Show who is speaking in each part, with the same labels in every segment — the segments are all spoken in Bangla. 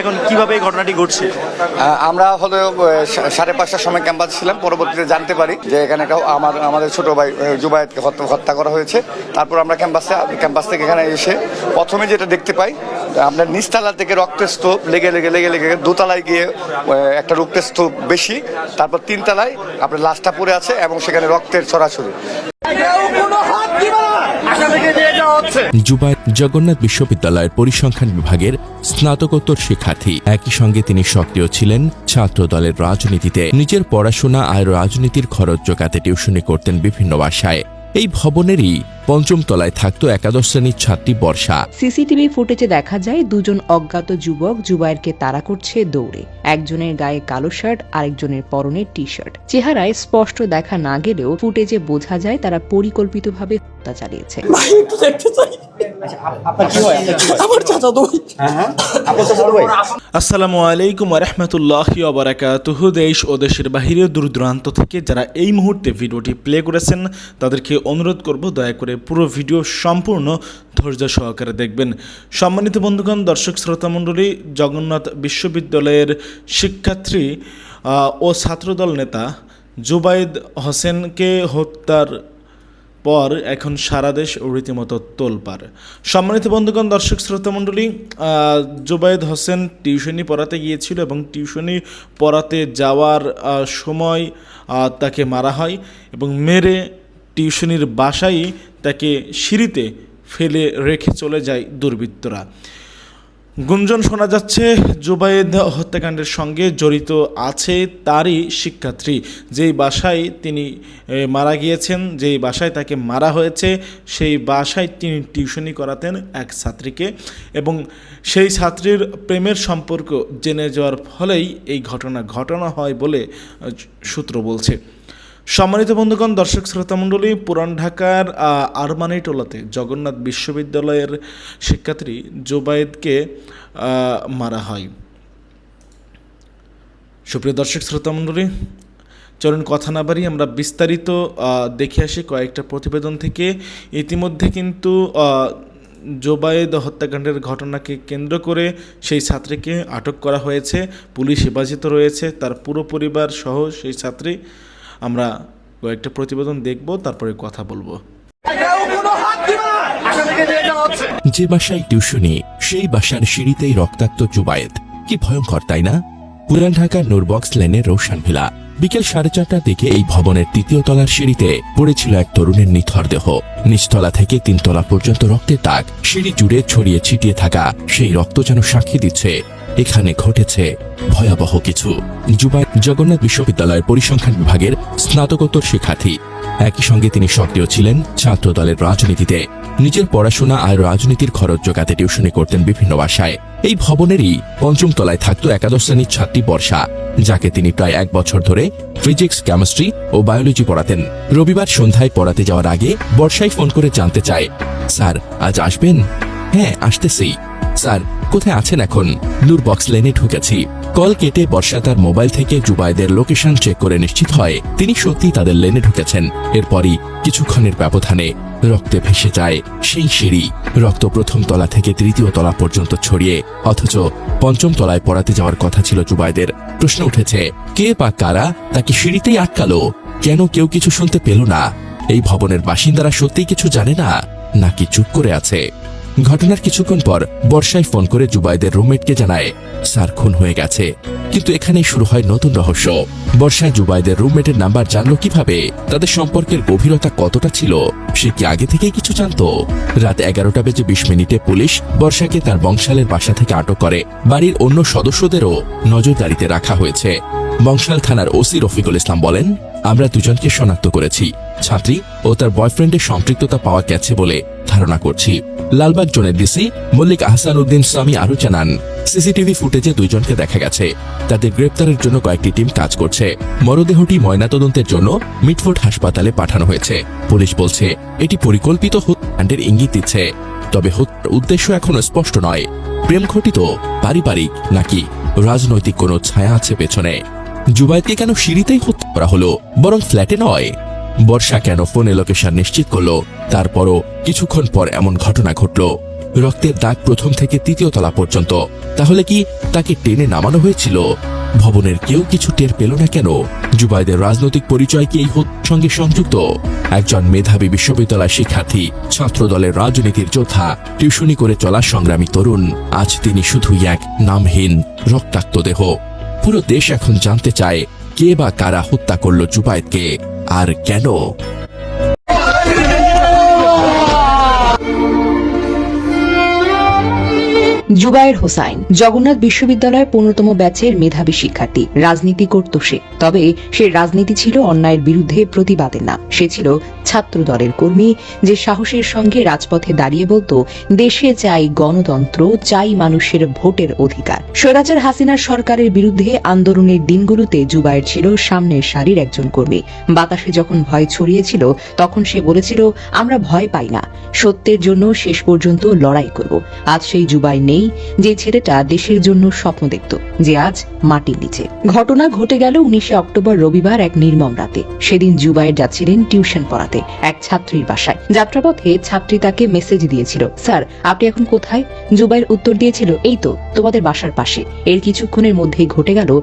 Speaker 1: এখন কীভাবে এই ঘটনাটি ঘটছে?
Speaker 2: আমরা হলো সাড়ে পাঁচটার সময় ক্যাম্পাসে ছিলাম, পরবর্তীতে জানতে পারি যে এখানে আমার, আমাদের ছোট ভাই জুবায়েতকে হত্যা করা হয়েছে। তারপর আমরা ক্যাম্পাসে, ক্যাম্পাস থেকে এখানে এসে প্রথমে যেটা দেখতে পাই আপনার নিচতলা থেকে রক্তের স্তূপ লেগে লেগে লেগে লেগে দোতলায় গিয়ে একটা রক্তের স্তূপ বেশি, তারপর তিনতলায়, আপনার লাশটা পড়ে আছে এবং সেখানে রক্তের ছড়াছড়ি।
Speaker 3: জুবায়ের জগন্নাথ বিশ্ববিদ্যালয়ের পরিসংখ্যান বিভাগের স্নাতকোত্তর শিক্ষার্থী। একই সঙ্গে তিনি সক্রিয় ছিলেন ছাত্র দলের রাজনীতিতে। নিজের পড়াশোনা আর রাজনীতির খরচ জোগাতে টিউশনি করতেন বিভিন্ন বাসায়। এই ভবনেরই পঞ্চম তলায় থাকত একাদশ শ্রেণির ছাত্রী বর্ষা।
Speaker 4: সিসিটিভি ফুটেজে দেখা যায় দুজন অজ্ঞাত যুবক জুবায়েরকে তাড়া করছে দৌড়ে। একজনের গায়ে কালো শার্ট আরেকজনের পরনে টি শার্ট চেহারায় স্পষ্ট দেখা না গেলেও ফুটেজে বোঝা যায় তারা পরিকল্পিতভাবে হত্যা চালিয়েছে।
Speaker 5: ভাই একটু দেখতে চাই আমার চাচা তো।
Speaker 6: আসসালামু আলাইকুম রহমতুল্লাহ অবরাকাতুহ দেশ ও দেশের বাহিরে দূর দূরান্ত থেকে যারা এই মুহূর্তে ভিডিওটি প্লে করেছেন তাদেরকে অনুরোধ করব দয়া করে পুরো ভিডিও সম্পূর্ণ ধৈর্য সহকারে দেখবেন। সম্মানিত বন্ধুগণ দর্শক শ্রোতামণ্ডলী জগন্নাথ বিশ্ববিদ্যালয়ের শিক্ষার্থী ও ছাত্রদল নেতা জুবাইদ হোসেনকে হত্যার পর এখন সারা দেশ রীতিমতো তোলপাড়। সম্মানিত বন্ধুগণ, দর্শক শ্রোতামণ্ডলী মণ্ডলী জুবায়েদ হোসেন টিউশনি পড়াতে গিয়েছিল এবং টিউশনি পড়াতে যাওয়ার সময় তাকে মারা হয় এবং মেরে টিউশনির বাসায় তাকে সিঁড়িতে ফেলে রেখে চলে যায় দুর্বৃত্তরা। গুঞ্জন শোনা যাচ্ছে, জুবায়েদ হত্যাকাণ্ডের সঙ্গে জড়িত আছে তারই শিক্ষার্থী। যেই বাসায় তিনি মারা গিয়েছেন, যেই বাসায় তাকে মারা হয়েছে, সেই বাসায় তিনি টিউশনি করাতেন এক ছাত্রীকে এবং সেই ছাত্রীর প্রেমের সম্পর্ক জেনে যাওয়ার ফলেই এই ঘটনা ঘটনা হয় বলে সূত্র বলছে। সম্মানিত বন্ধুগণ দর্শক শ্রোতামণ্ডলী পুরান ঢাকার আহ, আরমানিটোলাতে জগন্নাথ বিশ্ববিদ্যালয়ের শিক্ষার্থী জোবায়েদকে মারা হয়। সুপ্রিয় দর্শক শ্রোতামণ্ডলী চলুন কথা না বাড়ি আমরা বিস্তারিত দেখে আসি কয়েকটা প্রতিবেদন থেকে। ইতিমধ্যে কিন্তু জোবায়েদ হত্যাকাণ্ডের ঘটনাকে কেন্দ্র করে সেই ছাত্রীকে আটক করা হয়েছে। পুলিশ হেফাজতে রয়েছে তার পুরো পরিবার সহ সেই ছাত্রী। আমরা কয়েকটা প্রতিবেদন দেখব, তারপরে কথা বলব।
Speaker 3: যে বাসায় টিউশনি, সেই বাসার সিঁড়িতেই রক্তাক্ত জুবায়েত। কি ভয়ঙ্কর, তাই না? পুরান ঢাকার নোরবক্স লেনের রোশন ভিলা বিকেল সাড়ে চারটার দিকে এই ভবনের তৃতীয় তলার সিঁড়িতে পড়েছিল এক তরুণের নিথর দেহ। নিচতলা থেকে তিনতলা পর্যন্ত রক্তের দাগ। সিঁড়ি জুড়ে ছড়িয়ে ছিটিয়ে থাকা সেই রক্ত যেন সাক্ষী দিচ্ছে। এখানে ঘটেছে ভয়াবহ কিছু। জুবাই জগন্নাথ বিশ্ববিদ্যালয়ের পরিসংখ্যান বিভাগের স্নাতকোত্তর শিক্ষার্থী। একই সঙ্গে তিনি সক্রিয় ছিলেন ছাত্র দলের রাজনীতিতে। নিজের পড়াশোনা আর রাজনীতির খরচ জোগাতে টিউশনি করতেন বিভিন্ন বাসায়। এই ভবনেরই পঞ্চম তলায় থাকত একাদশ শ্রেণির ছাত্রী বর্ষা, যাকে তিনি প্রায় এক বছর ধরে ফিজিক্স, কেমিস্ট্রি ও বায়োলজি পড়াতেন। রবিবার সন্ধ্যায় পড়াতে যাওয়ার আগে বর্ষায় ফোন করে জানতে চায়, স্যার, আজ আসবেন? হ্যাঁ আসতেছি। স্যার, কোথায় আছেন এখন? নূরবক্স লেনে ঢুকেছি। কল কেটে বর্ষা তার মোবাইল থেকে জুবাইদের লোকেশন চেক করে নিশ্চিত হয়। তিনি সত্যি তাদের লেনে ঢুকেছেন। এরপরই কিছুক্ষণের ব্যবধানে রক্তে ভেসে যায় সেই সিঁড়ি। রক্ত প্রথম তলা থেকে তৃতীয় তলা পর্যন্ত ছড়িয়ে, অথচ পঞ্চম তলায় পড়াতে যাওয়ার কথা ছিল জুবাইদের প্রশ্ন উঠেছে, কে বা কারা তাকে সিঁড়িতেই আটকালো? কেন কেউ কিছু শুনতে পেল না? এই ভবনের বাসিন্দারা সত্যিই কিছু জানে না? নাকি চুপ করে আছে? ঘটনার কিছুক্ষণ পর বর্ষায় ফোন করে জুবাইদের রুমমেটকে জানায়, স্যার, খুন হয়ে গেছে। কিন্তু এখানেই শুরু হয় নতুন রহস্য। বর্ষায় জুবাইদের রুমমেটের নাম্বার জানলো কীভাবে? তাদের সম্পর্কের গভীরতা কতটা ছিল? সে কি আগে থেকেই কিছু জানতো? রাত এগারোটা বেজে বিশ মিনিটে পুলিশ বর্ষাকে তার বংশালের বাসা থেকে আটক করে। বাড়ির অন্য সদস্যদেরও নজরদারিতে রাখা হয়েছে। বংশাল থানার ওসি রফিকুল ইসলাম বলেন, আমরা দুজনকে শনাক্ত করেছি। ছাত্রী ও তার বয়ফ্রেন্ডের সম্পৃক্ততা পাওয়া গেছে বলে ধারণা করছি। লালবাগ জোনের ডিসি মল্লিক আহসান উদ্দিন স্বামী আরও জানান, সিসিটিভি ফুটেজে দুইজনকে দেখা গেছে। তাদের গ্রেপ্তারের জন্য কয়েকটি টিম কাজ করছে। মরদেহটি ময়নাতদন্তের জন্য মিটফোর্ড হাসপাতালে পাঠানো হয়েছে। পুলিশ বলছে, এটি পরিকল্পিত হত্যাকাণ্ডের ইঙ্গিত দিচ্ছে। তবে হত্যার উদ্দেশ্য এখনও স্পষ্ট নয়। প্রেম ঘটিত, পারিবারিক নাকি রাজনৈতিক কোনো ছায়া আছে পেছনে? জুবাইদকে কেন সিঁড়িতেই হত্যা করা হলো? বরং ফ্ল্যাটে নয়? বর্ষা কেন ফোনে লোকেশন নিশ্চিত করল, তারপরও কিছুক্ষণ পর এমন ঘটনা ঘটল। রক্তের দাগ প্রথম থেকে তৃতীয় তলা পর্যন্ত। তাহলে কি তাকে টেনে নামানো হয়েছিল? ভবনের কেউ কিছু টের পেল না কেন? জুবাইদের রাজনৈতিক পরিচয় কি এই সঙ্গে সংযুক্ত? একজন মেধাবী বিশ্ববিদ্যালয় শিক্ষার্থী ছাত্র দলের রাজনীতির যোদ্ধা, টিউশনি করে চলা সংগ্রামী তরুণ, আজ তিনি শুধুই এক নামহীন রক্তাক্ত দেহ। পুরো দেশ এখন জানতে চায়, কে বা কারা হত্যা করল জুবায়েদকে আর কেন?
Speaker 4: জুবায়ের হোসাইন, জগন্নাথ বিশ্ববিদ্যালয়ের পনেরোতম ব্যাচের মেধাবী শিক্ষার্থী, রাজনীতি করত সে। তবে সে রাজনীতি ছিল অন্যায়ের বিরুদ্ধে প্রতিবাদে না। সে ছিল ছাত্র দলের কর্মী যে সাহসের সঙ্গে রাজপথে দাঁড়িয়ে বলতো, দেশে চাই গণতন্ত্র চাই মানুষের ভোটের অধিকার। স্বৈরাচার হাসিনার সরকারের বিরুদ্ধে আন্দোলনের দিনগুলোতে জুবায়ের ছিল সামনের সারির একজন কর্মী। বাতাসে যখন ভয় ছড়িয়েছিল, তখন সে বলেছিল, আমরা ভয় পাই না। সত্যের জন্য শেষ পর্যন্ত লড়াই করব। আজ সেই জুবাই নেই যে ছেলেটা দেশের জন্য স্বপ্ন দেখত, যে আজ মাটির নিচে। ঘটনা ঘটে গেল উনিশে অক্টোবর রবিবার এক নির্মম রাতে। সেদিন জুবাইর যাচ্ছিলেন টিউশন পড়াতে। এক ছাত্রীর বাসায়। যাত্রাপথে ছাত্রী তাকে মেসেজ দিয়েছিল, স্যার, আপনি এখন কোথায়? জুবাইর উত্তর দিয়েছিল, এই তো, তোমাদের বাসার পাশে। এর কিছুক্ষণের মধ্যেই ঘটে গেল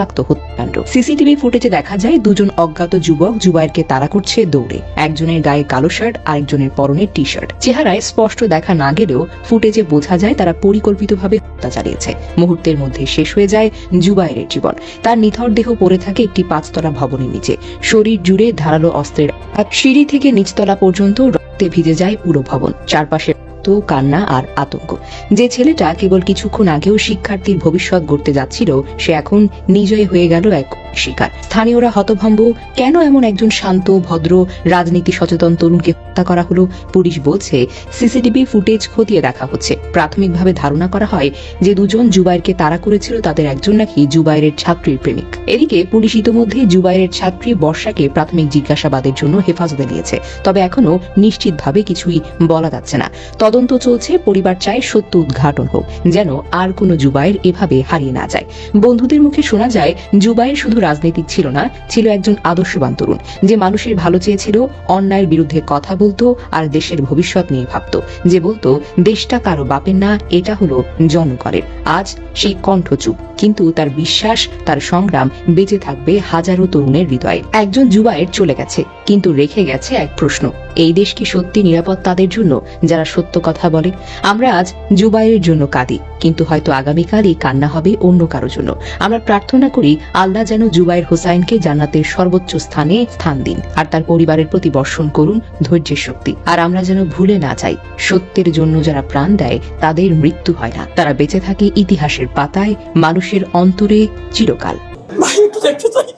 Speaker 4: রক্তাক্ত হত্যাকাণ্ড। সিসিটিভি ফুটেজে দেখা যায়, দুজন অজ্ঞাত যুবক জুবাইরকে তাড়া করছে দৌড়ে। একজনের গায়ে কালো শার্ট, আরেকজনের পরনে টি শার্ট চেহারায় স্পষ্ট দেখা না গেলেও ফুটেজে বোঝা যায়, তারা পরিকল্পিতভাবে হত্যা চালিয়েছে। মুহূর্তের মধ্যে শেষ হয়ে যায় জুবাইরের জীবন। তার নিথর দেহ পড়ে থাকে একটি পাঁচতলা ভবনের নিচে। শরীর জুড়ে ধারালো অস্ত্রের সিঁড়ি থেকে নিচতলা পর্যন্ত রক্তে ভিজে যায় পুরো ভবন। চারপাশে রক্ত, কান্না আর আতঙ্ক। যে ছেলেটা কেবল কিছুক্ষণ আগেও শিক্ষার্থীর ভবিষ্যৎ গড়তে যাচ্ছিল সে এখন নিজয় হয়ে গেল এক শিকার। স্থানীয়রা হতভম্ব কেন এমন একজন শান্ত ভদ্র রাজনীতি সচেতন তরুণকে হত্যা করা হলো? পুলিশ বলছে সিসিটিভি ফুটেজ খতিয়ে দেখা হচ্ছে। প্রাথমিকভাবে ধারণা করা হয় যে দুজন জুবাইরকে তাড়া করেছিল তাদের একজন নাকি জুবাইরের ছাত্রীর প্রেমিক। এদিকে পুলিশ ইতোমধ্যে জুবাইরের ছাত্রী বর্ষাকে প্রাথমিক জিজ্ঞাসাবাদের জন্য হেফাজতে নিয়েছে। তবে এখনও নিশ্চিতভাবে কিছুই বলা যাচ্ছে না। তদন্ত চলছে, পরিবার চায় সত্য উদ্ঘাটন হোক, যেন আর কোনো জুবাইর এভাবে হারিয়ে না যায়। বন্ধুদের মুখে শোনা যায়, জুবাইর শুধু রাজনীতিক ছিল না, ছিল একজন আদর্শবান তরুণ, যে মানুষের ভালো চেয়েছিল, অন্যায়ের বিরুদ্ধে কথা বলতো আর দেশের ভবিষ্যৎ নিয়ে ভাবতো। যে বলতো, দেশটা কারও বাপের না, এটা হলো জনগণের। আজ সেই কণ্ঠ চুপ, কিন্তু তার বিশ্বাস, তার সংগ্রাম বেঁচে থাকবে হাজারো তরুণের হৃদয়ে। একজন জুবাইর চলে গেছে, কিন্তু রেখে গেছে এক প্রশ্ন, এই দেশ কি সত্যি নিরাপদ তাদের জন্য, যারা সত্য কথা বলে, আমরা আজ জুবাইয়ের জন্য কাঁদি, কিন্তু হয়তো আগামীকাল এই কান্না হবে অন্য কারও জন্য। আমরা প্রার্থনা করি, আল্লাহ যেন জুবাইর হোসাইনকে জান্নাতের সর্বোচ্চ স্থানে স্থান দিন, আর তার পরিবারের প্রতি বর্ষণ করুন ধৈর্যের শক্তি। আর আমরা যেন ভুলে না যাই, সত্যের জন্য যারা প্রাণ দেয়, তাদের মৃত্যু হয় না। তারা বেঁচে থাকে ইতিহাসের পাতায়, মানুষের অন্তরে চিরকাল।
Speaker 5: ভাই একটু দেখতে চাই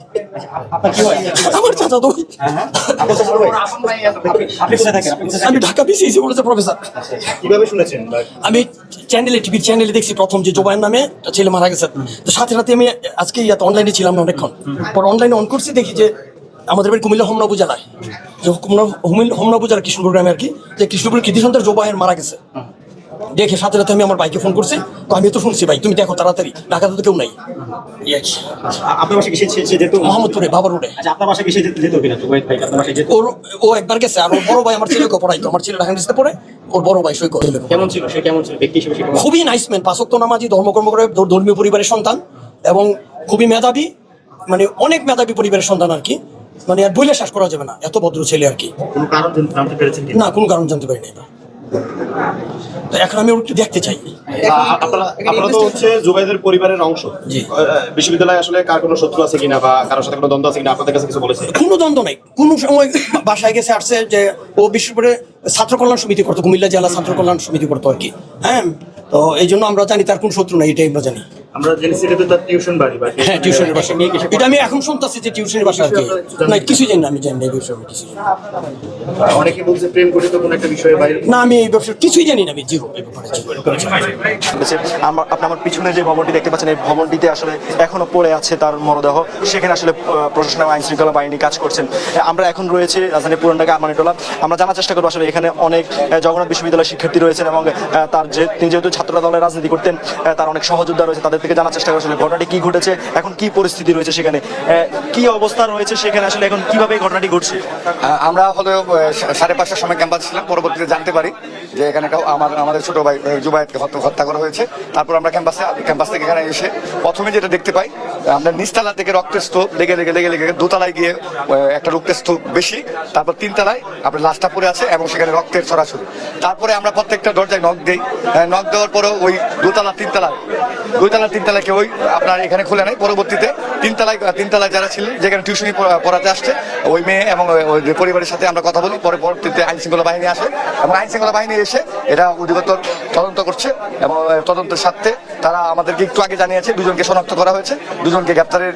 Speaker 5: আমার চাচা তো। আমি ঢাকা বিসিএসি বলেছে প্রফেসর।
Speaker 1: কীভাবে শুনেছেন?
Speaker 5: আমি চ্যানেলে টিভির চ্যানেলে দেখছি প্রথম যে জোবাইয়ের নামে ছেলে মারা গেছে। তো সাথে সাথে আমি আজকে ইয়াতে অনলাইনে ছিলাম না অনেকক্ষণ। পর অনলাইনে অন করছি দেখি যে আমাদের বাড়ি কুমিল্লা হোমনাবু জেলায় যে কুমিল্লা হোমিল- হোমনাবু জেলা কৃষ্ণপুর গ্রামে আর কি যে কৃষ্ণপুর কৃতি সন্তার জোবাইয়ের মারা গেছে। দেখে সাথে সাথে আমি আমার বাইকে ফোন করছি। তো আমি তো শুনছি ভাই তুমি দেখো তাড়াতাড়ি ঢাকাতে তো কেউ নাই।
Speaker 1: আপনার বাসা কিসে যেত?
Speaker 5: মোহাম্মদপুরে বাবার রোডে।
Speaker 1: আচ্ছা আপনার বাসা কিসে যেত কিনা?
Speaker 5: ওর ও একবার গেছে আর ওর বড় ভাই আমার ছেলেকে পড়াইতো আমার ছেলে ঢাকা ইউনিভার্সিটিতে পড়ে ওর বড় ভাই সই করে
Speaker 1: কেমন ছিল সে? কেমন ছিল? ব্যক্তি হিসেবে
Speaker 5: খুবই নাইস ম্যান পাঁচক্ত নামাজি ধর্মকর্ম করে ধর্মীয় পরিবারের সন্তান এবং খুবই মেধাবী মানে অনেক মেধাবী পরিবারের সন্তান আর কি। মানে আর বইলে শ্বাস করা যাবে না এত ভদ্র ছেলে আর কি।
Speaker 1: কোনো কারণ জানতে পেরেছেন
Speaker 5: না কোনো কারণ জানতে পারি না এবার। তো এখন আমি ওটা একটু দেখতে চাই।
Speaker 7: আপনারা আপনারা তো হচ্ছে জুবাইদের পরিবারের অংশ। বিশ্ববিদ্যালয়ে আসলে কার কোনো শত্রু আছে কিনা বা কারোর সাথে কোনো দ্বন্দ্ব আছে কিনা আপনাদের কাছে কিছু বলেছে?
Speaker 5: কোনো দ্বন্দ্ব নাই। কোনো সময় বাসায় গেছে আসছে যে ও বিশেষ ছাত্র কল্যাণ সমিতি করতো কুমিল্লা জেলা ছাত্র কল্যাণ সমিতি করতো আর কি। হ্যাঁ তো এই জন্য আমরা জানি তার কোন শত্রু নাই এটাই আমরা জানি।
Speaker 1: আমরা জেনেছি এটা তো তার টিউশন বাড়ি বা
Speaker 5: হ্যাঁ টিউশনের বাসা। এটা আমি এখন শুনতেছি যে টিউশনের বাসা আর কি। না কিছুই জানি না আমি জানি না এই বিষয়ে আমি জানি
Speaker 1: অনেকে বলছে প্রেম গঠিত কোনো একটা বিষয়ে বাইরে
Speaker 5: না আমি এই ব্যবসা কিছুই জানি না আমি জিরো এই ব্যাপারে
Speaker 8: আমার আপনি আমার পিছনে যে ভবনটি দেখতে পাচ্ছেন এই ভবনটিতে আসলে এখনও পড়ে আছে তার মরদেহ। সেখানে আসলে আহ, প্রশাসন এবং আইন শৃঙ্খলা বাহিনী কাজ করছেন। আমরা এখন রয়েছে রাজধানী পুরান ঢাকা আরমানিটোলা আমরা জানার চেষ্টা করব আসলে এখানে অনেক জগন্নাথ বিশ্ববিদ্যালয়ের শিক্ষার্থী রয়েছেন এবং তার যে তিনি যেহেতু ছাত্র দলের রাজনীতি করতেন তার অনেক সহযোদ্ধা রয়েছে তাদের থেকে জানার চেষ্টা করেছিল ঘটনাটি কি ঘটেছে, এখন কি পরিস্থিতি রয়েছে সেখানে কি অবস্থা রয়েছে সেখানে আসলে এখন কীভাবে ঘটনাটি ঘটছে?
Speaker 9: আমরা হলো সাড়ে পাঁচটার সময় ক্যাম্পাস ছিলাম, পরবর্তীতে জানতে পারি যে এখানে আমার, আমাদের ছোট ভাই যুবায়তকে হত্যা করা হয়েছে। তারপর আমরা ক্যাম্পাসে, ক্যাম্পাস থেকে এখানে এসে প্রথমে যেটা দেখতে পাই আমরা নিচতলা থেকে রক্তের স্তূপ লেগে লেগে লেগে লেগে দোতলায় গিয়ে একটা রক্তের স্তূপ বেশি, তারপর তিনতলায় আপনার লাশটা পড়ে আছে এবং সেখানে রক্তের ছড়াছড়ি। তারপরে আমরা প্রত্যেকটা দরজায় নখ দিই। নখ দেওয়ার পরেও ওই দোতলা, তিনতলায় দুইতলা তিনতলায় কেউ আপনার এখানে খুলে নেয় পরবর্তীতে তিনতলায় তিনতলায় যারা ছিলেন, যেখানে টিউশনি পড়াতে আসছে, ওই মেয়ে এবং ওই- পরিবারের সাথে আমরা কথা বলি, পরে পরবর্তীতে আইন শৃঙ্খলা বাহিনী আসে এবং আইন শৃঙ্খলা বাহিনী এসে এটা অধিকতর তদন্ত করছে এবং তদন্তের সাথে তারা আমাদেরকে একটু আগে জানিয়েছে, দুজনকে শনাক্ত করা হয়েছে দুজনকে গ্রেপ্তারের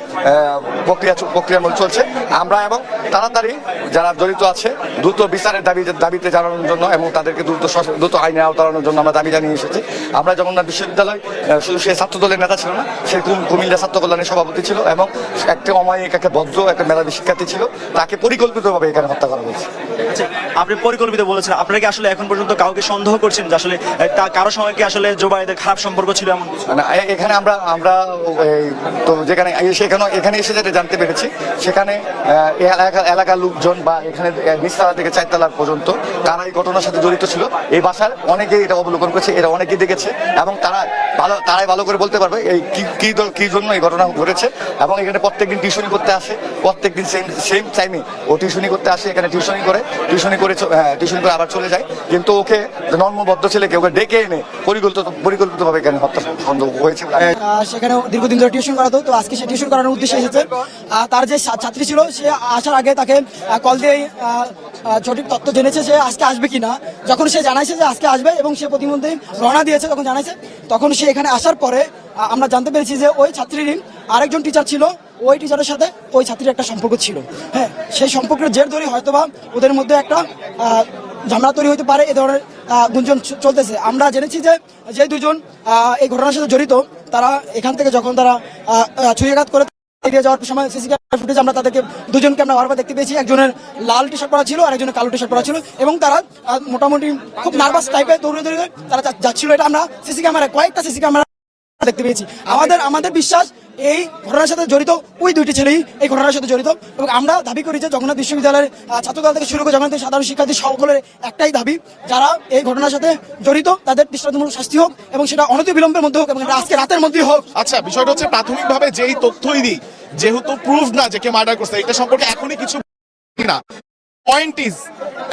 Speaker 9: প্রক্রিয়া প্রক্রিয়া চলছে। আমরা এবং তাড়াতাড়ি যারা জড়িত আছে দ্রুত বিচারের দাবি দাবিতে জানানোর জন্য এবং তাদেরকে দ্রুত দ্রুত আইনে আওতানোর জন্য আমরা দাবি জানিয়ে এসেছি। আমরা জগন্নাথ বিশ্ববিদ্যালয় শুধু সে ছাত্র দলের নেতা ছিল না সে কুম- কুমিল্লা ছাত্র কল্যাণের সভাপতি ছিল এবং একটা অমায়িক একটা ভদ্র একটা মেধাবী শিক্ষার্থী ছিল। তাকে পরিকল্পিতভাবে এখানে হত্যা করা হয়েছে।
Speaker 8: আচ্ছা, আপনি পরিকল্পিত বলেছেন। আপনারা কি আসলে এখন পর্যন্ত কাউকে সন্দেহ করছেন যে আসলে তা- কারও সঙ্গে কি আসলে জোবাইদের খারাপ সম্পর্ক ছিল এমন
Speaker 9: মানে এখানে আমরা আমরা এই, তো যেখানে এসে এখানে এসে যেটা জানতে পেরেছি, সেখানে এলাকার লোকজন বা এখানে নিচতলা থেকে চারতলা পর্যন্ত তারা এই ঘটনার সাথে জড়িত ছিল। এই বাসার অনেকেই এটা অবলোকন করেছে, এরা অনেকেই দেখেছে, এবং তারা ভালো, তারাই ভালো করে বলতে পারবে এই কি দল- কি জন্য এই ঘটনা ঘটেছে, এবং এখানে প্রত্যেকদিন টিউশনি করতে আসে, প্রত্যেকদিন সেম সেম টাইমে ও টিউশনি করতে আসে, এখানে টিউশনি করে টিউশনি করে টিউশনি করে আবার চলে যায়, কিন্তু ওকে নর্মবদ্ধ ছেলেকে ওকে ডেকে এনে পরিকল্পিত, পরিকল্পিতভাবে এখানে হত্যা হয়েছে
Speaker 10: সেখানে দীর্ঘদিন ধরে টিউশন করাতো, তো আজকে সে টিউশন করানোর উদ্দেশ্যে এসেছে। তার যে ছাত্রী ছিল, সে আসার আগে তাকে কল দিয়ে সঠিক তথ্য জেনেছে সে আজকে আসবে কিনা। যখন সে জানাইছে যে আজকে আসবে এবং সে প্রতিমধ্যে রওনা দিয়েছে তখন জানাইছে, তখন সে এখানে আসার পরে আমরা জানতে পেরেছি যে ওই ছাত্রীর আরেকজন টিচার ছিল, ওই টিচারের সাথে ওই ছাত্রীর একটা সম্পর্ক ছিল। হ্যাঁ সেই সম্পর্কের জের ধরে হয়তোবা ওদের মধ্যে একটা ঝামেলা তৈরি হতে পারে, এ ধরনের গুঞ্জন চলতেছে। আমরা জেনেছি যে যে দুজন এই ঘটনার সাথে জড়িত তারা এখান থেকে যখন তারা ছুরিয়াঘাত করে যাওয়ার সিসি ক্যামেরা আমরা তাদেরকে দুজনকে আমরা দেখতে পেয়েছি। একজনের লাল টি শার্ট ছিল আর একজনের কালো টি শার্ট এবং তারা মোটামুটি খুব নার্ভাস দৌড়ে দৌড়ে তারা যাচ্ছিল। এটা আমরা সিসি ক্যামেরা কয়েকটা সিসি ক্যামেরা দেখতে পেয়েছি। আমাদের আমাদের বিশ্বাস এই ঘটনার সাথে জড়িত ওই দুইটি ছেলেই এই ঘটনার সাথে জড়িত এবং আমরা দাবি করি যে জগন্নাথ বিশ্ববিদ্যালয়ের ছাত্রদল থেকে শুরু করে জগন্নাথ সাধারণ শিক্ষার্থী সকলের একটাই দাবি। যারা এই ঘটনার সাথে জড়িত, তাদের দৃষ্টান্তমূলক শাস্তি হোক এবং সেটা অনতি বিলম্বের মধ্যে হোক এবং আজকে রাতের মধ্যেই হোক।
Speaker 1: আচ্ছা বিষয়টা হচ্ছে প্রাথমিকভাবে যেই তথ্যই দিই, যেহেতু প্রুফ না যে কে মার্ডার করছে, এটা সম্পর্কে এখনই কিছু না। পয়েন্ট ইজ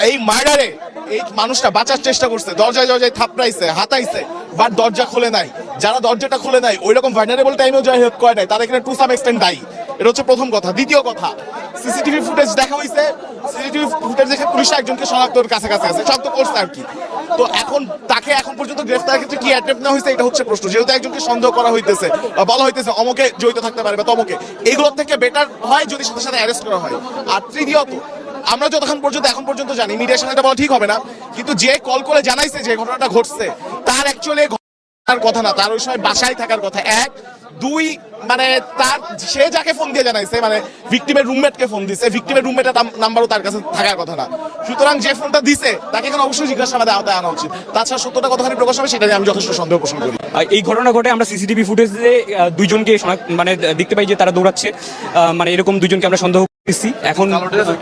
Speaker 1: এই মার্ডারে এই মানুষটা বাঁচার চেষ্টা করছে, দরজায় দরজায় থাপড়াইছে, হাতাইছে বাট দরজা খুলে নাই। যারা দরজাটা খুলে নাই ওই রকম ভার্নারেবল টাইমেও যারা হেল্প করে নাই তারা এখানে টু সাম এক্সটেন্ট দায়ী। এটা হচ্ছে প্রথম কথা। দ্বিতীয় কথা সিসিটিভি ফুটেজ দেখা হয়েছে সিসিটিভি ফুটেজ দেখে পুলিশ একজনকে শনাক্তর কাছে কাছে আছে। শনাক্ত করছে আর কি। তো এখন তাকে এখন পর্যন্ত গ্রেফতার ক্ষেত্রে কি অ্যাটেম্প না হয়েছে এটা হচ্ছে প্রশ্ন। যেহেতু একজনকে সন্দেহ করা হইতেছে, বা বলা হইতেছে অমকে জড়িত থাকতে পারে বা তমকে এইগুলোর থেকে বেটার হয় যদি সাথে সাথে অ্যারেস্ট করা হয়। আর তৃতীয়ত আমরা যতক্ষণ পর্যন্ত এখন পর্যন্ত জানি মিডিয়ার সামনে বলা ঠিক হবে না, কিন্তু যে কল করে জানাইছে যে ঘটনাটা ঘটছে, তার অ্যাকচুয়ালি থাকার কথা না, তার ওই সময় বাসায় থাকার কথা। এক, দুই মানে তার, সে যাকে ফোন দিয়ে জানাইছে মানে ভিকটিমের রুমমেটকে ফোন দিছে ভিকটিমের রুমমেটের নাম্বারও তার কাছে থাকার কথা না। সুতরাং যে ফোনটা দিছে, তাকে এখন অবশ্যই জিজ্ঞাসাবাদে আওতায় আনা উচিত। তাছাড়া সত্যটা কতখানি প্রকাশ হবে, সেটা নিয়ে আমি যথেষ্ট সন্দেহ পোষণ করি।
Speaker 11: এই ঘটনা ঘটে আমরা সিসিটিভি ফুটেজে দুইজনকে মানে দেখতে পাই যে তারা দৌড়াচ্ছে। মানে এরকম দুইজনকে আমরা সন্দেহ এখন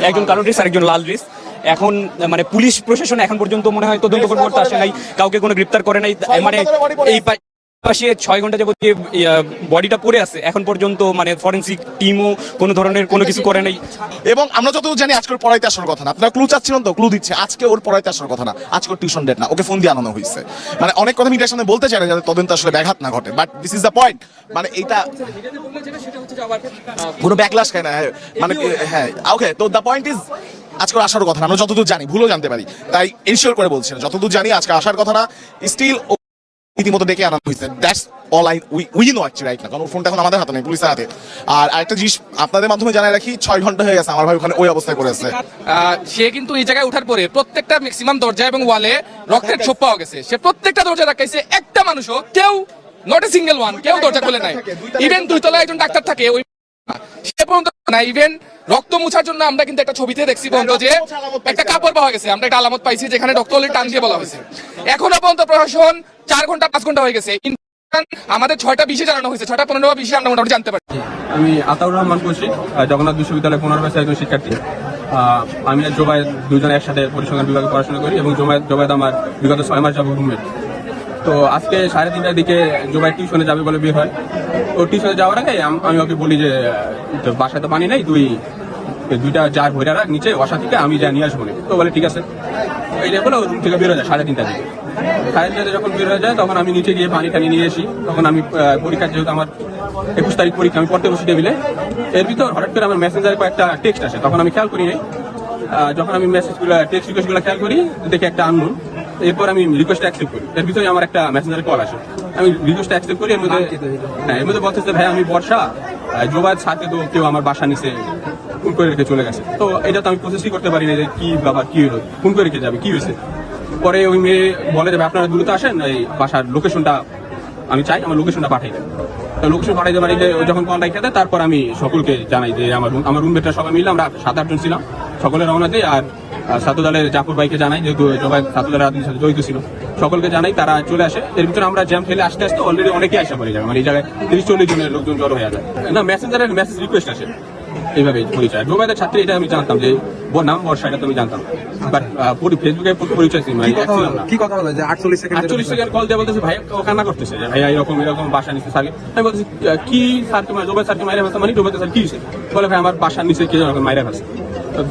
Speaker 11: একজন কালো ড্রেস আর একজন লাল ড্রেস। এখন মানে পুলিশ প্রশাসন এখন পর্যন্ত মনে হয় তদন্ত করতে আসে নাই, কাউকে কোনো গ্রেপ্তার করে নাই মানে এই পাশে ছয় ঘণ্টা যাবত বডিটা পড়ে আছে, এখন পর্যন্ত মানে ফরেন্সিক টিমও কোনো ধরনের কোনো কিছু করে নাই।
Speaker 1: এবং আমরা যতদূর জানি আজকে ওর পড়াইতে আসার কথা না। আপনারা ক্লু চাচ্ছিলেন তো? ক্লু দিচ্ছে। আজকে ওর পড়াইতে আসার কথা না। আজকে টিউশন ডেট না। ওকে ফোন দিয়ে আনানো হয়েছে। মানে অনেক কথা মিডিয়ার সামনে বলতে চাই না, যাতে তদন্ত আসলে ব্যাঘাত না ঘটে। But this is the point মানে এইটা কোনো ব্যাকলাস খায় না হ্যাঁ। মানে হ্যাঁ। ওকে তো দ্য পয়েন্ট ইজ আজকে আসার কথা না। আমরা যতদূর জানি, ভুলও জানতে পারি। তাই ইনশিওর করে বলছি যতদূর জানি আজকে আসার কথা না। স্টিল রীতিমতো ডেকে আনা হয়েছে। That's all I we we know actually right না কারণ ফোনটা এখন আমাদের হাতে নেই পুলিশের হাতে। আর আরেকটা জিনিস আপনাদের মাধ্যমে জানাই রাখি ছয় ঘণ্টা হয়ে গেছে আমার ভাই ওখানে ওই অবস্থায়
Speaker 12: করেছে সে কিন্তু এই জায়গায় ওঠার পরে প্রত্যেকটা ম্যাক্সিমাম দরজা এবং ওয়ালে রক্তের ছোপ পাওয়া গেছে। সে প্রত্যেকটা দরজা রাখাইছে একটা মানুষও কেউ নট এ সিঙ্গেল ওয়ান কেউ দরজা খুলে নাই। ইভেন দুই তলায় একজন ডাক্তার থাকে ওই সে পর্যন্ত না ইভেন রক্ত মুছার জন্য আমরা কিন্তু একটা ছবিতে দেখছি পর্যন্ত যে একটা কাপড় পাওয়া গেছে আমরা একটা আলামত পাইছি যেখানে ডক্টর টান দিয়ে বলা হয়েছে। এখনও পর্যন্ত প্রশাসন চার ঘণ্টা পাঁচ ঘণ্টা হয়ে গেছে। আমাদের ছয়টা বিশে জানানো হয়েছে ছয়টা পনেরো বা বিশে আমরা মোটামুটি জানতে পারি
Speaker 13: আমি আতাউর রহমান কৌশিক জগন্নাথ বিশ্ববিদ্যালয় পনেরো একজন শিক্ষার্থী। আহ, আমি আর জোবায়েদ দুজনে একসাথে পরিসংখ্যান বিভাগে পড়াশোনা করি এবং জোবায়েদ জোবায়েদ আমার বিগত ছয় মাস যাব রুমমেট তো আজকে সাড়ে তিনটার দিকে জুবাই টিউশনে যাবে বলে বিয়ে হয়। তো টিউশনে যাওয়ার আগে আমি ওকে বলি যে বাসায় তো পানি নেই তুই দুইটা জার ভরে রাখ নিচে বসা থেকে আমি যা নিয়ে আসব। তো বলে ঠিক আছে। এইটা বলে রুম থেকে বেরো যায় সাড়ে তিনটার দিকে। সাড়ে তিনটাতে যখন বের যায় তখন আমি নিচে গিয়ে পানি টানি নিয়ে আসি। তখন আমি আহ, পরীক্ষা যেহেতু আমার একুশ তারিখ পরীক্ষা আমি পড়তে বসি টেবিলে এর ভিতর হঠাৎ করে আমার মেসেঞ্জারে কয়েকটা টেক্সট আসে তখন আমি খেয়াল করি যখন আমি মেসেজগুলো টেক্সট রিকোয়েস্টগুলো খেয়াল করি দেখি একটা আননোন এরপর আমি রিকোয়েস্ট অ্যাকসেপ্ট করি। এর ভিতরে আমার একটা মেসেঞ্জারে কল আসে। আমি রিকোয়েস্ট অ্যাকসেপ্ট করি এর মধ্যে হ্যাঁ এর মধ্যে বলতেছে ভাই আমি বর্ষা জোবাদ সাথে তো কেউ আমার বাসা নিচে ফোন করে রেখে চলে গেছে। তো এটা তো আমি প্রসেসই করতে পারি না যে কি ব্যাপার কি হলো ফোন করে রেখে যাবে কি হয়েছে? পরে ওই মেয়ে বলে যে ভাই, আপনারা দ্রুত আসেন এই বাসার লোকেশনটা আমি চাই আমার লোকেশনটা পাঠাই। তো লোকেশন পাঠাইতে পারি যখন কল রেখে দেয় তারপর আমি সকলকে জানাই যে আমার আমার রুমমেটরা সবাই মিলে আমরা সাত আটজন ছিলাম সকলে রওনা দিই আর সাতুদালের জাফর ভাইকে জানাই যেহেতু জবাই সাতুদালের রাজনীতির সাথে জড়িত ছিল। সকলকে জানাই তারা চলে আসে। এর ভিতরে আমরা জ্যাম ফেলে আসতে আসতে অলরেডি অনেকেই আসা পড়ে যাবে মানে এই জায়গায় তিরিশ চল্লিশ জনের লোকজন জড়ো হয়ে যায়। না মেসেঞ্জারের মেসেজ রিকোয়েস্ট আসে। এইভাবে পরিচয়। জোবাইদের ছাত্রী এটা আমি জানতাম যে নাম বর্ষা এটা তো আমি জানতাম। বাট ফেসবুকে পরিচয় ছিল মানে
Speaker 14: কি কথা হলো যে আটচল্লিশ সেকেন্ড
Speaker 13: আটচল্লিশ সেকেন্ড কল দিয়ে বলতেছে ভাই ও কান্না করতেছে। যে ভাইয়া এরকম এরকম বাসা নিচে স্যার আমি আহ, কি স্যার তোমার জোবাই মাইরে ফেলছে। মানে জোবাই স্যার কি বলে ভাই আমার বাসার নিচে কে মাইরে তো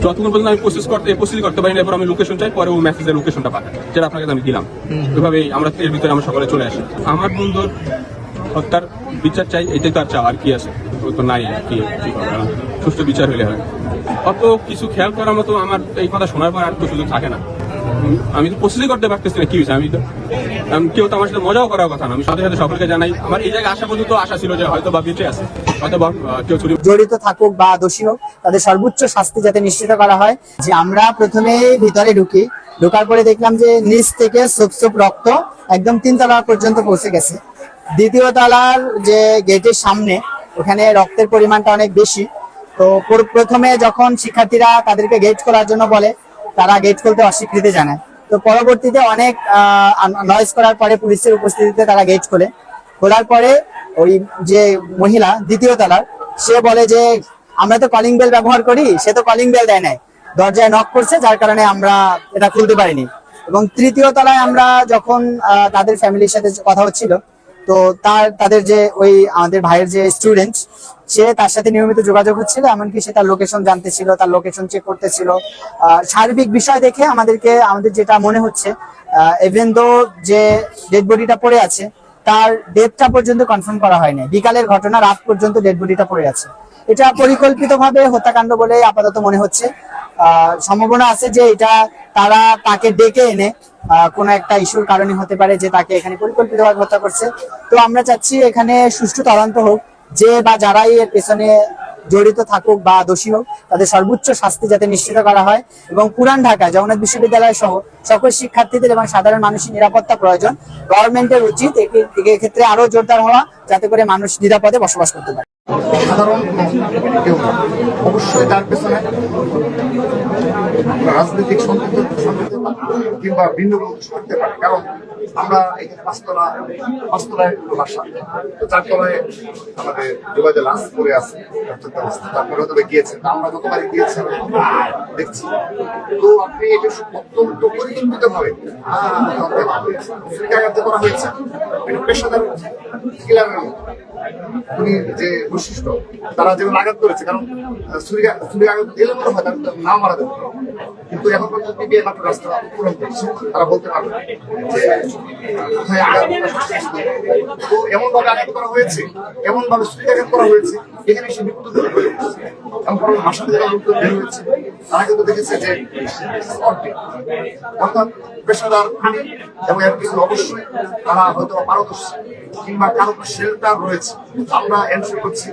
Speaker 13: যতক্ষণ পর্যন্ত আমি প্রসেস করতে প্রসেস করতে পারি না এরপর আমি লোকেশন চাই পরে ও মেসেজের লোকেশনটা পাঠাই যেটা আপনাকে আমি দিলাম। ওইভাবেই আমরা এর ভিতরে আমরা সকালে চলে আসি। আমার বন্ধুর হত্যার বিচার চাই এটাই তো আর চাওয়ার আর কি আছে? তো নাই আর কি? সুষ্ঠু বিচার হলে হয়। অত কিছু খেয়াল করার মতো আমার এই কথা শোনার পর আর তো সুযোগ থাকে না। আমি তো প্রস্তুতি করতে পারতেছি না, কি হয়েছে? আমি তো কেউ তো আমার সাথে মজাও করার কথা না। আমি সাথে সাথে সকলকে জানাই, আমার এই জায়গায় আসা পর্যন্ত আশা ছিল যে হয়তো বা বেঁচে আছে হয়তো বা কেউ চুরি
Speaker 15: জড়িত থাকুক বা দোষী হোক, তাদের সর্বোচ্চ শাস্তি যাতে নিশ্চিত করা হয়। যে আমরা প্রথমে ভিতরে ঢুকি, ঢোকার পরে দেখলাম যে নিচ থেকে সোপ সোপ রক্ত একদম তিন তলা পর্যন্ত পৌঁছে গেছে। দ্বিতীয় তলার যে গেটের সামনে, ওখানে রক্তের পরিমাণটা অনেক বেশি। তো প্রথমে যখন শিক্ষার্থীরা তাদেরকে গেট করার জন্য বলে তারা গেট খুলতে অস্বীকৃতি জানায়। তো পরবর্তীতে অনেক নয়েজ করার পরে পুলিশের উপস্থিতিতে তারা গেট খোলে। খোলার পরে ওই যে মহিলা, দ্বিতীয় তলার, সে বলে যে, আমরা তো কলিং বেল ব্যবহার করি, সে তো কলিং বেল দেয় নাই। দরজায় নক করছে, যার কারণে আমরা এটা খুলতে পারিনি। এবং তৃতীয় তলায় আমরা যখন তাদের ফ্যামিলির সাথে কথা হচ্ছিল তো তার তাদের যে ওই আমাদের ভাইয়ের যে স্টুডেন্ট সে তার সাথে নিয়মিত যোগাযোগ হচ্ছিল এমনকি সে তার লোকেশন জানতে ছিল তার লোকেশন চেক করতেছিল সার্বিক বিষয় দেখে আমাদেরকে আমাদের যেটা মনে হচ্ছে ইভেন দো যে ডেড বডিটা পড়ে আছে তার ডেটটা পর্যন্ত কনফার্ম করা হয়নি। বিকালের ঘটনা রাত পর্যন্ত ডেড বডিটা পড়ে আছে। এটা পরিকল্পিতভাবে হত্যাকাণ্ড বলে আপাতত মনে হচ্ছে। আহ, সম্ভাবনা আছে যে এটা তারা তাকে ডেকে এনে কোনো একটা ইস্যুর কারণে হতে পারে যে তাকে এখানে পরিকল্পিতভাবে হত্যা করছে। তো আমরা চাচ্ছি এখানে সুষ্ঠু তদন্ত হোক, যে বা যারাই এর পেছনে জড়িত থাকুক বা দোষী হোক, তাদের সর্বোচ্চ শাস্তি যাতে নিশ্চিত করা হয় এবং পুরান ঢাকা, জগন্নাথ বিশ্ববিদ্যালয় সহ সকল শিক্ষার্থীদের এবং সাধারণ মানুষের নিরাপত্তা প্রয়োজন, গভর্নমেন্টের উচিত এক্ষেত্রে আরও জোরদার হওয়া, যাতে করে মানুষ নিরাপদে বসবাস করতে পারে।
Speaker 2: সাধারণ কেউ না। অবশ্যই তার পেছনে রাজনৈতিক সম্পৃক্ত কিংবা ভিন্ন থাকতে পারে কারণ আমরা এখানে পাঁচতলা, পাঁচতলায় বাসা। তো চারতলায় আমাদের যোগাযোগ লাশ পড়ে আছে। তারপরে হয়তো বা গিয়েছেন আমরা যতবারই গিয়েছি দেখছি। তো আপনি এটা অত্যন্ত পরিকল্পিত ভাবে করা হয়েছে। এটা পেশাদার কিলারের উনি যে বৈশিষ্ট্য, তারা যেমন আঘাত করেছে, কারণ ছুরি আঘাত দিলে মনে হয় তার নাও মারা যাবে। কিন্তু এখন পর্যন্ত রাস্তা পূরণ করছে। তারা বলতে পারবে যে তো এমন ভাবে আঘাত করা হয়েছে এমন ভাবে আঘাত করা হয়েছে, এখানে সে বিপদ পরে ভাষা থেকে লোকজন বের হয়েছে তারা কিন্তু দেখেছে যে অর্থাৎ পেশাদার খুনি এবং এর পিছনে অবশ্যই তারা হয়তো পারদর্শী কিংবা কারও শেল্টার রয়েছে। আমরা এনশিওর করছি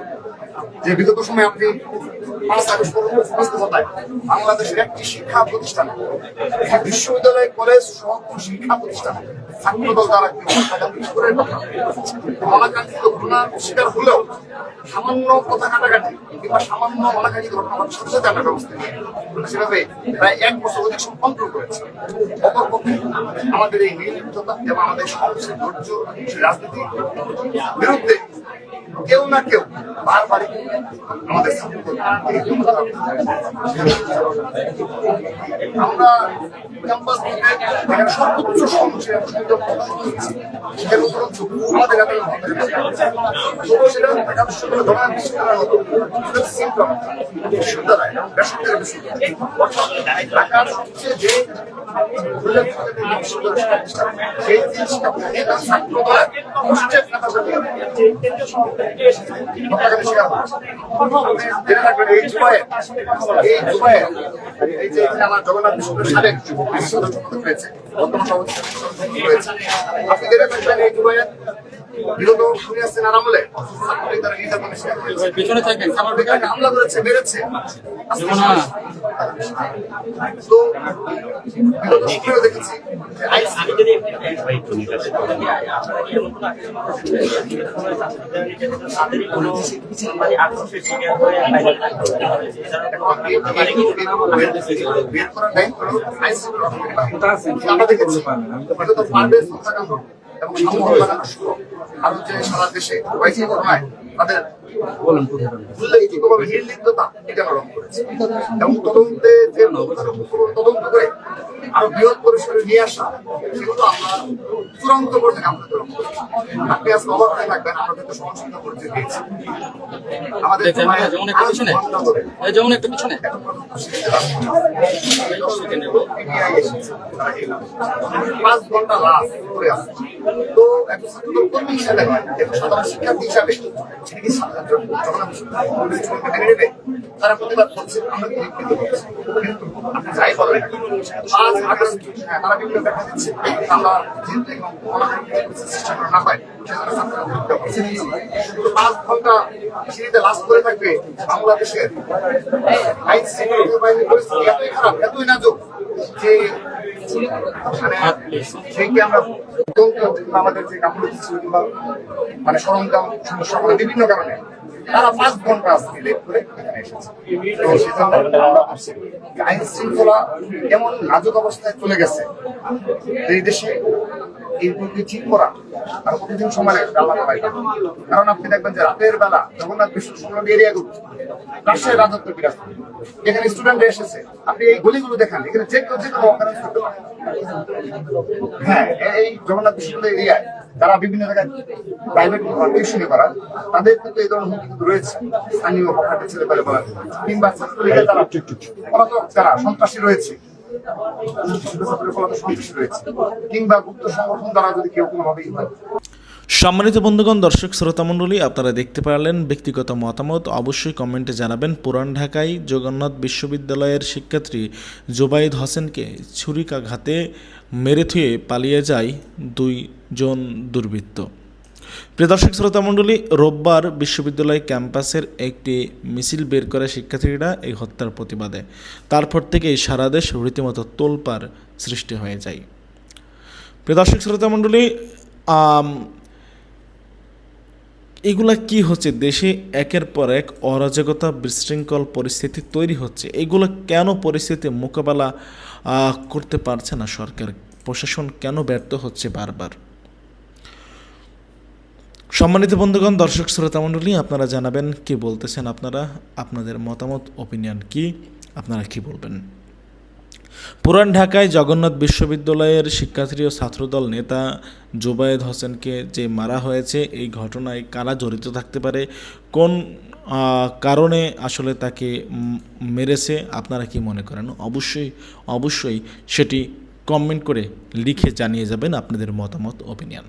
Speaker 2: যে বিগত সময় আপনি বাংলাদেশের একটি শিক্ষা প্রতিষ্ঠান বিশ্ববিদ্যালয়, কলেজ সহ শিক্ষা প্রতিষ্ঠান ছাত্রদল দ্বারা অনাকাঙ্ক্ষিত ঘটনার শিকার হলেও সামান্য কথা কাটাকাটি কিংবা সামান্য অনাকাঙ্ক্ষিত ঘটনা সাথে সাথে আমরা ব্যবস্থা সেভাবে প্রায় এক বছর অধিক কন্ট্রোল করেছে অপরপক্ষে আমাদের এই নির্লিপ্ততা এবং আমাদের সমাজের ধৈর্য, রাজনীতি, বিরুদ্ধে কেউ না কেউ বারবার আমাদের আমরা ক্যাম্পাস সর্বোচ্চ করেছি। এর উপরন্তু আমাদের সেটা ঢাকা বিশ্ববিদ্যালয় বিশ্ববিদ্যালয় এবং বেসরকারি বিশ্ববিদ্যালয় অর্থাৎ ঢাকার সবচেয়ে যে এই জুবাইয়ের এই জুবাইয়ের এই যে এখানে আমার আপনি এই জুবাইয়ের বিগত শুনে আসছেন আরামলে ছাত্রলীগ দ্বারা নির্যাতনের শিকার
Speaker 12: থাকবেন
Speaker 2: হামলা করেছে মেরেছে। তো বিগত শুনেও দেখেছি। আমরা দেখেছি। এবং আরও যে সারা দেশে ঘটনায় তাদের নির্লিপ্ততা এটা আরোপ করেছে। এবং তদন্তে যে তদন্ত করে আরও বৃহৎ পরিসরে নিয়ে আসা সেগুলো আমরা চূড়ান্ত পর্যায়ে আমরা তদন্ত করি। আপনি আজকে অবাক হয়ে থাকবেন আমরা কিন্তু সহযোগিতা করতে দিয়েছি আমাদের
Speaker 12: যেমন একটা পিছনে যেমন একটা পিছনে
Speaker 2: পাঁচ ঘণ্টা লাশ করে আছে। তো একজন ছাত্রদল কর্মী হিসাবে একজন সাধারণ শিক্ষার্থী হিসাবে তিনি কি যখন আমি মেনে নেবে তারা প্রতিবাদ করছে আমরা বিরক্ত কিন্তু আপনি যাই বলেন পাঁচ আগস্ট হ্যাঁ, তারা বিভিন্ন ব্যাখ্যা দিচ্ছে। আমরা যেহেতু এরকম সৃষ্টি করা না হয় সেজন্য ছাত্ররা বিরক্ত করছে কিন্তু পাঁচ ঘণ্টা সিঁড়িতে লাশ করে থাকবে বাংলাদেশের। আইন শৃঙ্খলা বাহিনীর পরিস্থিতি এতই খারাপ এতই নাজুক যে মানে সেইকে আমরা আমাদের যে কিংবা মানে সরঞ্জাম সমস্যা বিভিন্ন কারণে তারা পাঁচ ঘণ্টা আজকে লেট করে এখানে এসেছে। আইন শৃঙ্খলা এমন নাজুক অবস্থায় চলে গেছে। এই দেশে এই পদ্ধতি ঠিক করা আর প্রতিদিন সময় লাগবে কারণ আপনি দেখবেন যে রাতের বেলা জগন্নাথ বিশ্ব সংগ্রামী এরিয়াগুলো রাজশাহী রাজত্ব বিরাজ এখানে স্টুডেন্ট এসেছে। আপনি এই গলিগুলো দেখান। এখানে যে কেউ যে কোনো হ্যাঁ এই জগন্নাথ বিশ্ববিদ্যালয় এরিয়ায় যারা বিভিন্ন জায়গায় প্রাইভেট টিউশনি করা তাদের কিন্তু এই ধরনের হুমকি রয়েছে। স্থানীয় ছেলে পেলে বলা কিংবা ছাত্রলীগের যারা পলাতক যারা সন্ত্রাসী রয়েছে সন্ত্রাসী রয়েছে। কিংবা গুপ্ত সংগঠন দ্বারা যদি কেউ কোনোভাবে ই হয়
Speaker 6: সম্মানিত বন্ধুগণ দর্শক শ্রোতা মণ্ডলী আপনারা দেখতে পারলেন ব্যক্তিগত মতামত। অবশ্যই কমেন্টে জানাবেন পুরান ঢাকায় জগন্নাথ বিশ্ববিদ্যালয়ের শিক্ষার্থী জোবাইদ হোসেনকে ছুরিকাঘাতে মেরে থুয়ে পালিয়ে যায় দুইজন দুর্বৃত্ত। প্রিয় দর্শক শ্রোতা মণ্ডলী রোববার বিশ্ববিদ্যালয় ক্যাম্পাসের একটি মিছিল বের করে শিক্ষার্থীরা এই হত্যার প্রতিবাদে। তারপর থেকেই সারা দেশ রীতিমতো তোলপাড় সৃষ্টি হয়ে যায়। প্রিয় দর্শক শ্রোতা মণ্ডলী আম, এগুলা কি হচ্ছে? দেশে একের পর এক অরাজকতা বিশৃঙ্খল পরিস্থিতি তৈরি হচ্ছে। এগুলো কেন পরিস্থিতি মোকাবেলা করতে পারছে না সরকার? প্রশাসন কেন ব্যর্থ হচ্ছে বারবার? সম্মানিত বন্ধুগণ, দর্শক শ্রোতা মণ্ডলী, আপনারা জানাবেন কি বলতেছেন আপনারা? আপনাদের মতামত ওপিনিয়ন কি? আপনারা কি বলবেন? পুরান ঢাকায় জগন্নাথ বিশ্ববিদ্যালয়ের শিক্ষার্থী ও ছাত্রদল নেতা জুবায়েদ হোসেনকে যে মারা হয়েছে, এই ঘটনায় কারা জড়িত থাকতে পারে, কোন কারণে আসলে তাকে মেরেছে, আপনারা কি মনে করেন? অবশ্যই অবশ্যই সেটি কমেন্ট করে লিখে জানিয়ে যাবেন আপনাদের মতামত ওপিনিয়ন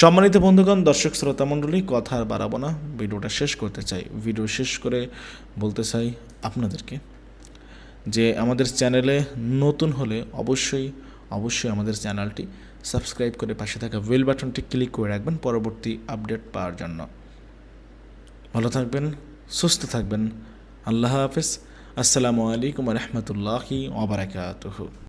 Speaker 6: সম্মানিত বন্ধুগণ, দর্শক শ্রোতা মণ্ডলী, কথা আর বাড়াবো না। ভিডিওটা শেষ করতে চাই। ভিডিও শেষ করে বলতে চাই আপনাদেরকে যে আমাদের চ্যানেলে নতুন হলে অবশ্যই অবশ্যই আমাদের চ্যানেলটি সাবস্ক্রাইব করে পাশে থাকা বেল বাটনটি ক্লিক করে রাখবেন পরবর্তী আপডেট পাওয়ার জন্য। ভালো থাকবেন, সুস্থ থাকবেন। আল্লাহ হাফেজ। আসসালামু আলাইকুম রহমতুল্লাহি ওবরাকাতুহু